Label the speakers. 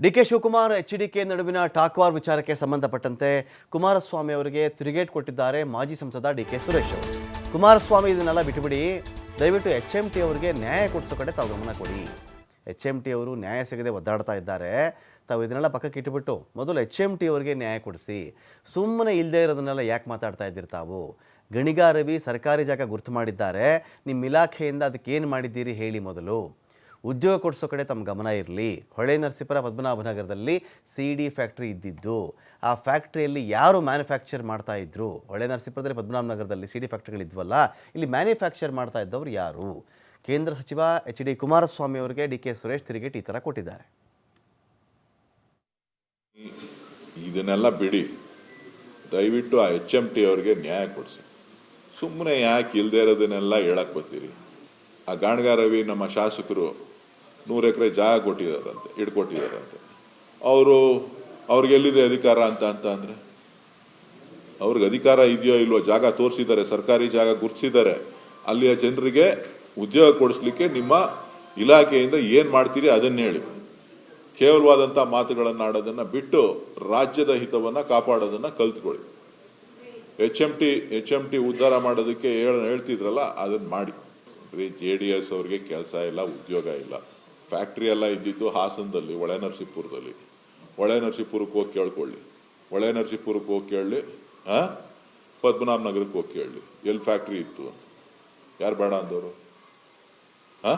Speaker 1: D K Shivakumar, H D K ನಡುವಿನ ಟಾಕ್ವಾರ್ ವಿಚಾರಕ್ಕೆ ಸಂಬಂಧಪಟ್ಟಂತೆ ಕುಮಾರಸ್ವಾಮಿ ಅವರಿಗೆ ತಿರುಗೇಟ್ ಕೊಟ್ಟಿದ್ದಾರೆ ಮಾಜಿ ಸಂಸದ ಡಿ ಕೆ ಸುರೇಶ್ ಕುಮಾರಸ್ವಾಮಿ ಇದನ್ನೆಲ್ಲ ಬಿಟ್ಟುಬಿಡಿ ದಯವಿಟ್ಟು ಎಚ್ ಎಂ ಟಿ ಅವರಿಗೆ ನ್ಯಾಯ ಕೊಡಿಸೋ ಕಡೆ ತಾವು ಗಮನ ಕೊಡಿ. ಎಚ್ ಎಂ ಟಿ ಅವರು ನ್ಯಾಯ ಸಿಗದೆ ಒದ್ದಾಡ್ತಾ ಇದ್ದಾರೆ, ತಾವು ಇದನ್ನೆಲ್ಲ ಪಕ್ಕಕ್ಕೆ ಇಟ್ಟುಬಿಟ್ಟು ಮೊದಲು ಎಚ್ ಎಂ ಟಿ ಅವರಿಗೆ ನ್ಯಾಯ ಕೊಡಿಸಿ. ಸುಮ್ಮನೆ ಇಲ್ಲದೆ ಇರೋದನ್ನೆಲ್ಲ ಯಾಕೆ ಮಾತಾಡ್ತಾ ಇದ್ದೀರಿ ತಾವು? ಗಣಿಗಾರವಿ ಸರ್ಕಾರಿ ಜಾಗ ಗುರ್ತು ಮಾಡಿದ್ದಾರೆ, ನಿಮ್ಮ ಇಲಾಖೆಯಿಂದ ಅದಕ್ಕೆ ಏನು ಮಾಡಿದ್ದೀರಿ ಹೇಳಿ ಮೊದಲು. ಉದ್ಯೋಗ ಕೊಡಿಸೋ ಕಡೆ ತಮ್ಮ ಗಮನ ಇರಲಿ. ಹೊಳೆ ನರಸೀಪುರ ಪದ್ಮನಾಭನಗರದಲ್ಲಿ ಸಿ ಡಿ ಫ್ಯಾಕ್ಟ್ರಿ ಇದ್ದಿದ್ದು, ಆ ಫ್ಯಾಕ್ಟ್ರಿಯಲ್ಲಿ ಯಾರು ಮ್ಯಾನುಫ್ಯಾಕ್ಚರ್ ಮಾಡ್ತಾ ಇದ್ರು? ಹೊಳೆ ನರಸೀಪುರದಲ್ಲಿ ಪದ್ಮನಾಭನಗರದಲ್ಲಿ ಸಿ ಡಿ ಫ್ಯಾಕ್ಟ್ರಿಗಳಿದ್ವಲ್ಲ ಇಲ್ಲಿ ಮ್ಯಾನುಫ್ಯಾಕ್ಚರ್ ಮಾಡ್ತಾ ಇದ್ದವರು ಯಾರು? ಕೇಂದ್ರ ಸಚಿವ ಎಚ್ ಡಿ ಕುಮಾರಸ್ವಾಮಿ ಅವರಿಗೆ ಡಿ ಕೆ ಸುರೇಶ್ ತಿರುಗೇಟ್ ಈ ಥರ ಕೊಟ್ಟಿದ್ದಾರೆ.
Speaker 2: ಇದನ್ನೆಲ್ಲ ಬಿಡಿ. ದಯವಿಟ್ಟು ಆ ಎಚ್ ಎಂ ಟಿ ಅವ್ರಿಗೆ ನ್ಯಾಯ ಕೊಡಿಸಿ. ಸುಮ್ಮನೆ ಯಾಕೆ ಇಲ್ಲದೆ ಇರೋದನ್ನೆಲ್ಲ ಹೇಳಕ್ಕೆ ಬರ್ತೀರಿ? ಆ ಗಾಣಗ ರವಿ ನಮ್ಮ ಶಾಸಕರು ನೂರು ಎಕರೆ ಜಾಗ ಕೊಟ್ಟಿದ್ದಾರಂತೆ ಇಟ್ಕೊಟ್ಟಿದ್ದಾರಂತೆ ಅವರು, ಅವ್ರಿಗೆ ಎಲ್ಲಿದೆ ಅಧಿಕಾರ ಅಂತ ಅಂತ ಅಂದರೆ, ಅವ್ರಿಗೆ ಅಧಿಕಾರ ಇದೆಯೋ ಇಲ್ವೋ, ಜಾಗ ತೋರಿಸಿದ್ದಾರೆ, ಸರ್ಕಾರಿ ಜಾಗ ಗುರ್ತಿಸಿದ್ದಾರೆ ಅಲ್ಲಿಯ ಜನರಿಗೆ ಉದ್ಯೋಗ ಕೊಡಿಸ್ಲಿಕ್ಕೆ ನಿಮ್ಮ ಇಲಾಖೆಯಿಂದ ಏನು ಮಾಡ್ತೀರಿ ಅದನ್ನ ಹೇಳಿ. ಕೇವಲವಾದಂಥ ಮಾತುಗಳನ್ನು ಆಡೋದನ್ನ ಬಿಟ್ಟು ರಾಜ್ಯದ ಹಿತವನ್ನ ಕಾಪಾಡೋದನ್ನ ಕಲ್ತ್ಕೊಳ್ಳಿ. H M T H M T ಉದ್ಧಾರ ಮಾಡೋದಕ್ಕೆ ಹೇಳ ಹೇಳ್ತಿದ್ರಲ್ಲ ಅದನ್ನ ಮಾಡಿ. ಬರೀ ಜೆ ಡಿ ಎಸ್ ಅವ್ರಿಗೆ ಕೆಲಸ ಇಲ್ಲ, ಉದ್ಯೋಗ ಇಲ್ಲ. ಫ್ಯಾಕ್ಟ್ರಿ ಎಲ್ಲ ಇದ್ದಿದ್ದು ಹಾಸನದಲ್ಲಿ ಒಳೆ ನರಸೀಪುರದಲ್ಲಿ. ಒಳೆ ನರಸೀಪುರಕ್ಕೆ ಹೋಗಿ ಕೇಳ್ಕೊಳ್ಳಿ. ಒಳೆ ನರಸೀಪುರಕ್ಕೆ ಹೋಗಿ ಕೇಳಲಿ ಹಾ ಪದ್ಮನಾಭ ನಗರಕ್ಕೆ ಹೋಗಿ ಕೇಳಲಿ ಎಲ್ಲಿ ಫ್ಯಾಕ್ಟ್ರಿ ಇತ್ತು ಅಂತ. ಯಾರು ಬೇಡ ಅಂದವರು? ಹಾ